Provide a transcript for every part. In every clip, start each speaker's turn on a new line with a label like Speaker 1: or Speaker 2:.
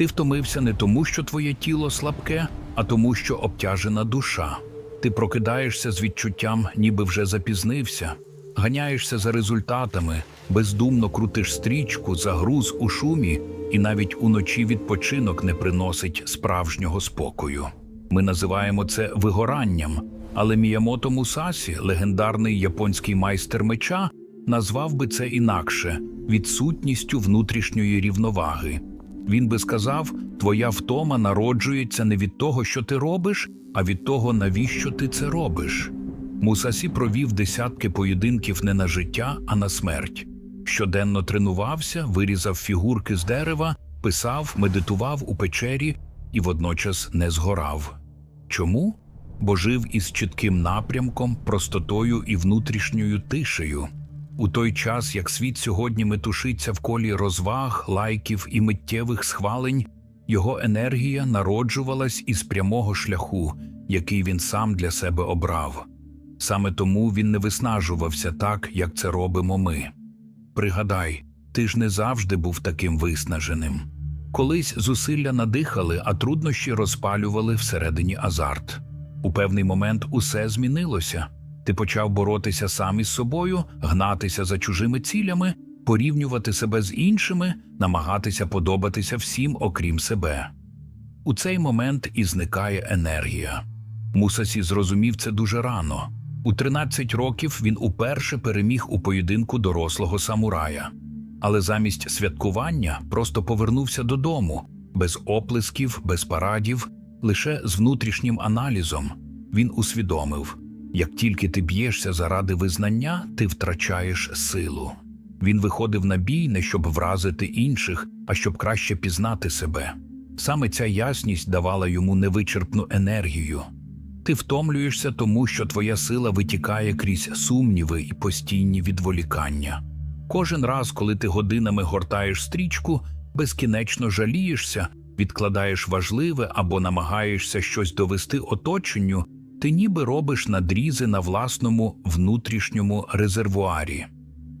Speaker 1: Ти втомився не тому, що твоє тіло слабке, а тому, що обтяжена душа. Ти прокидаєшся з відчуттям, ніби вже запізнився, ганяєшся за результатами, бездумно крутиш стрічку, загруз у шумі, і навіть уночі відпочинок не приносить справжнього спокою. Ми називаємо це вигоранням, але Міямото Мусасі, легендарний японський майстер меча, назвав би це інакше відсутністю внутрішньої рівноваги. Він би сказав, твоя втома народжується не від того, що ти робиш, а від того, навіщо ти це робиш. Мусасі провів десятки поєдинків не на життя, а на смерть. Щоденно тренувався, вирізав фігурки з дерева, писав, медитував у печері і водночас не згорав. Чому? Бо жив із чітким напрямком, простотою і внутрішньою тишею. У той час, як світ сьогодні метушиться в колі розваг, лайків і миттєвих схвалень, його енергія народжувалась із прямого шляху, який він сам для себе обрав. Саме тому він не виснажувався так, як це робимо ми. Пригадай, ти ж не завжди був таким виснаженим. Колись зусилля надихали, а труднощі розпалювали всередині азарт. У певний момент усе змінилося. Ти почав боротися сам із собою, гнатися за чужими цілями, порівнювати себе з іншими, намагатися подобатися всім, окрім себе. У цей момент і зникає енергія. Мусасі зрозумів це дуже рано. У 13 років він уперше переміг у поєдинку дорослого самурая, але замість святкування просто повернувся додому, без оплесків, без парадів, лише з внутрішнім аналізом. Він усвідомив. Як тільки ти б'єшся заради визнання, ти втрачаєш силу. Він виходив на бій не щоб вразити інших, а щоб краще пізнати себе. Саме ця ясність давала йому невичерпну енергію. Ти втомлюєшся тому, що твоя сила витікає крізь сумніви і постійні відволікання. Кожен раз, коли ти годинами гортаєш стрічку, безкінечно жалієшся, відкладаєш важливе або намагаєшся щось довести оточенню, ти ніби робиш надрізи на власному внутрішньому резервуарі.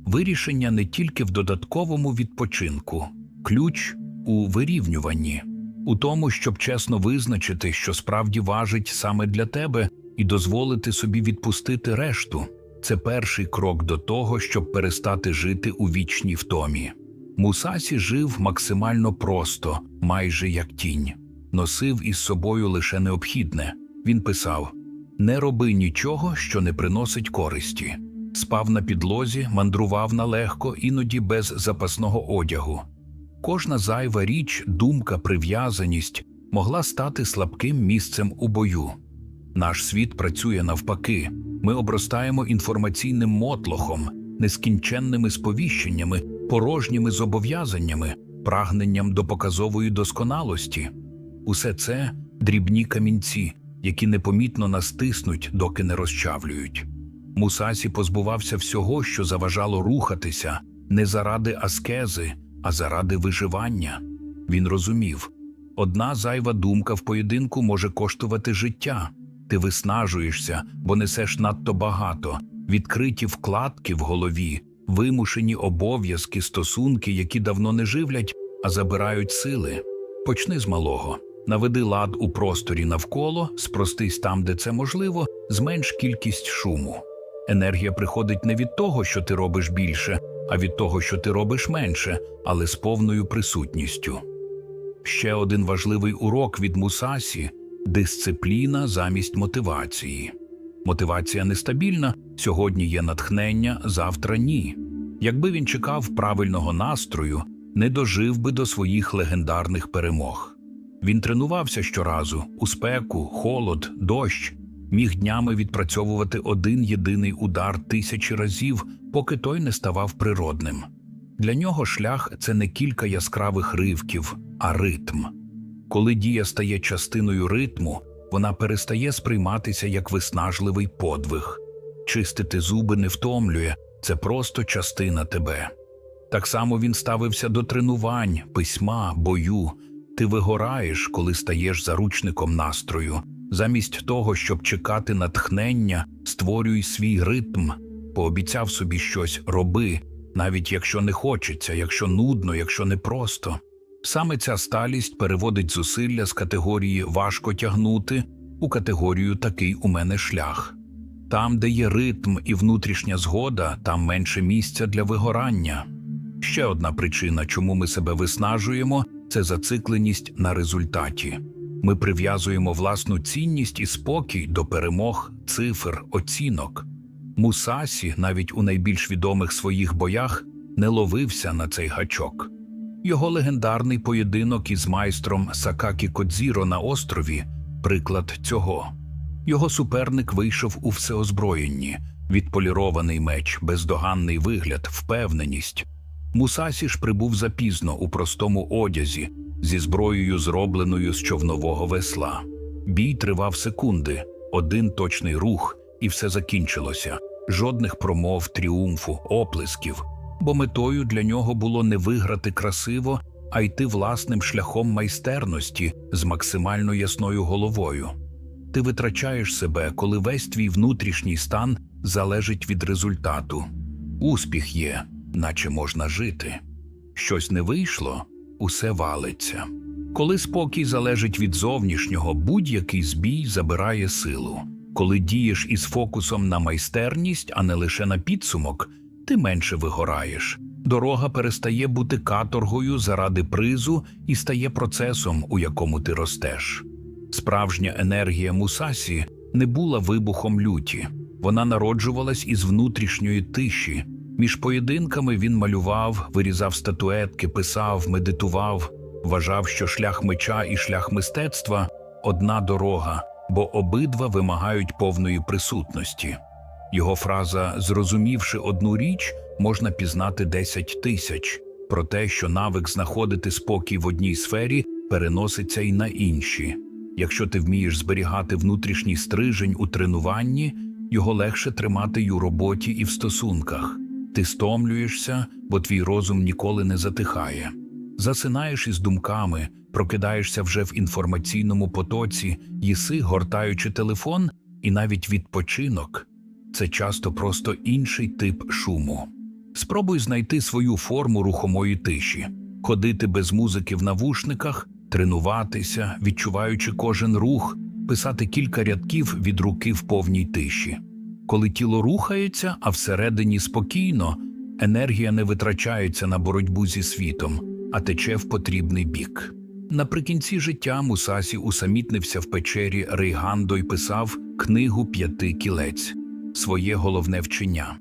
Speaker 1: Вирішення не тільки в додатковому відпочинку, ключ у вирівнюванні, у тому, щоб чесно визначити, що справді важить саме для тебе, і дозволити собі відпустити решту. Це перший крок до того, щоб перестати жити у вічній втомі. Мусасі жив максимально просто, майже як тінь, носив із собою лише необхідне. Він писав: Не роби нічого, що не приносить користі. Спав на підлозі, мандрував налегко, іноді без запасного одягу. Кожна зайва річ, думка, прив'язаність могла стати слабким місцем у бою. Наш світ працює навпаки. Ми обростаємо інформаційним мотлохом, нескінченними сповіщеннями, порожніми зобов'язаннями, прагненням до показової досконалості. Усе це дрібні камінці, які непомітно нас тиснуть, доки не розчавлюють. Мусасі позбувався всього, що заважало рухатися, не заради аскези, а заради виживання. Він розумів одна зайва думка в поєдинку може коштувати життя. Ти виснажуєшся, бо несеш надто багато, відкриті вкладки в голові, вимушені обов'язки, стосунки, які давно не живлять, а забирають сили. Почни з малого. Наведи лад у просторі навколо, спростись там, де це можливо, зменш кількість шуму. Енергія приходить не від того, що ти робиш більше, а від того, що ти робиш менше, але з повною присутністю. Ще один важливий урок від Мусасі дисципліна замість мотивації. Мотивація нестабільна, сьогодні є натхнення, завтра ні. Якби він чекав правильного настрою, не дожив би до своїх легендарних перемог. Він тренувався щоразу у спеку, холод, дощ, міг днями відпрацьовувати один єдиний удар тисячі разів, поки той не ставав природним. Для нього шлях це не кілька яскравих ривків, а ритм. Коли дія стає частиною ритму, вона перестає сприйматися як виснажливий подвиг. Чистити зуби не втомлює, це просто частина тебе. Так само він ставився до тренувань, письма, бою. Ти вигораєш, коли стаєш заручником настрою. Замість того, щоб чекати натхнення, створюй свій ритм, пообіцяв собі щось роби, навіть якщо не хочеться, якщо нудно, якщо непросто. Саме ця сталість переводить зусилля з категорії важко тягнути у категорію такий у мене шлях. Там, де є ритм і внутрішня згода, там менше місця для вигорання. Ще одна причина, чому ми себе виснажуємо, це зацикленість на результаті. Ми прив'язуємо власну цінність і спокій до перемог, цифр, оцінок. Мусасі, навіть у найбільш відомих своїх боях, не ловився на цей гачок. Його легендарний поєдинок із майстром Сакакі Кодзіро на острові приклад цього. Його суперник вийшов у всеозброєнні, відполірований меч, бездоганний вигляд, впевненість. Мусасі ж прибув запізно у простому одязі, зі зброєю, зробленою з човнового весла. Бій тривав секунди, один точний рух, і все закінчилося. Жодних промов, тріумфу, оплесків, бо метою для нього було не виграти красиво, а йти власним шляхом майстерності з максимально ясною головою. Ти витрачаєш себе, коли весь твій внутрішній стан залежить від результату. Успіх є, наче можна жити. Щось не вийшло, усе валиться. Коли спокій залежить від зовнішнього, будь-який збій забирає силу. Коли дієш із фокусом на майстерність, а не лише на підсумок, ти менше вигораєш. Дорога перестає бути каторгою заради призу і стає процесом, у якому ти ростеш. Справжня енергія Мусасі не була вибухом люті, вона народжувалась із внутрішньої тиші. Між поєдинками він малював, вирізав статуетки, писав, медитував, вважав, що шлях меча і шлях мистецтва одна дорога, бо обидва вимагають повної присутності. Його фраза Зрозумівши одну річ, можна пізнати десять тисяч про те, що навик знаходити спокій в одній сфері переноситься й на інші. Якщо ти вмієш зберігати внутрішній стрижень у тренуванні, його легше тримати й у роботі і в стосунках. Ти стомлюєшся, бо твій розум ніколи не затихає. Засинаєш із думками, прокидаєшся вже в інформаційному потоці, їси, гортаючи телефон, і навіть відпочинок це часто просто інший тип шуму. Спробуй знайти свою форму рухомої тиші, ходити без музики в навушниках, тренуватися, відчуваючи кожен рух, писати кілька рядків від руки в повній тиші. Коли тіло рухається, а всередині спокійно, енергія не витрачається на боротьбу зі світом, а тече в потрібний бік. Наприкінці життя Мусасі усамітнився в печері Рейгандо й писав книгу П'яти кілець своє головне вчення.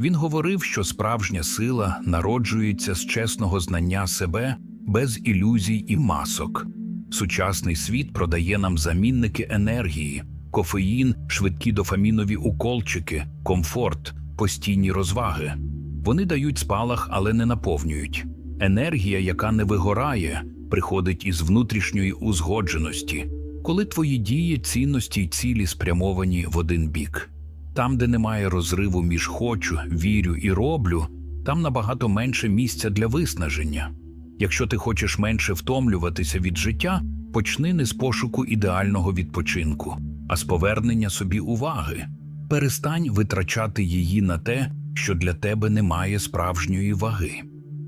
Speaker 1: Він говорив, що справжня сила народжується з чесного знання себе без ілюзій і масок. Сучасний світ продає нам замінники енергії, кофеїн, швидкі дофамінові уколчики, комфорт, постійні розваги. Вони дають спалах, але не наповнюють. Енергія, яка не вигорає, приходить із внутрішньої узгодженості, коли твої дії, цінності й цілі спрямовані в один бік. Там, де немає розриву між хочу, вірю і роблю, там набагато менше місця для виснаження. Якщо ти хочеш менше втомлюватися від життя, почни не з пошуку ідеального відпочинку, а з повернення собі уваги. Перестань витрачати її на те, що для тебе не має справжньої ваги.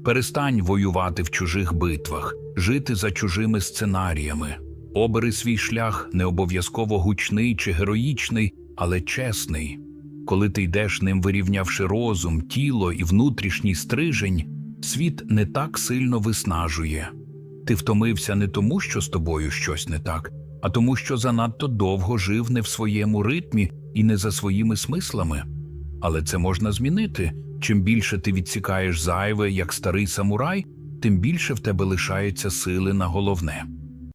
Speaker 1: Перестань воювати в чужих битвах, жити за чужими сценаріями. Обери свій шлях не обов'язково гучний чи героїчний, але чесний. Коли ти йдеш ним вирівнявши розум, тіло і внутрішній стрижень, світ не так сильно виснажує. Ти втомився не тому, що з тобою щось не так, а тому, що занадто довго жив не в своєму ритмі і не за своїми смислами. Але це можна змінити. Чим більше ти відсікаєш зайве, як старий самурай, тим більше в тебе лишається сили на головне.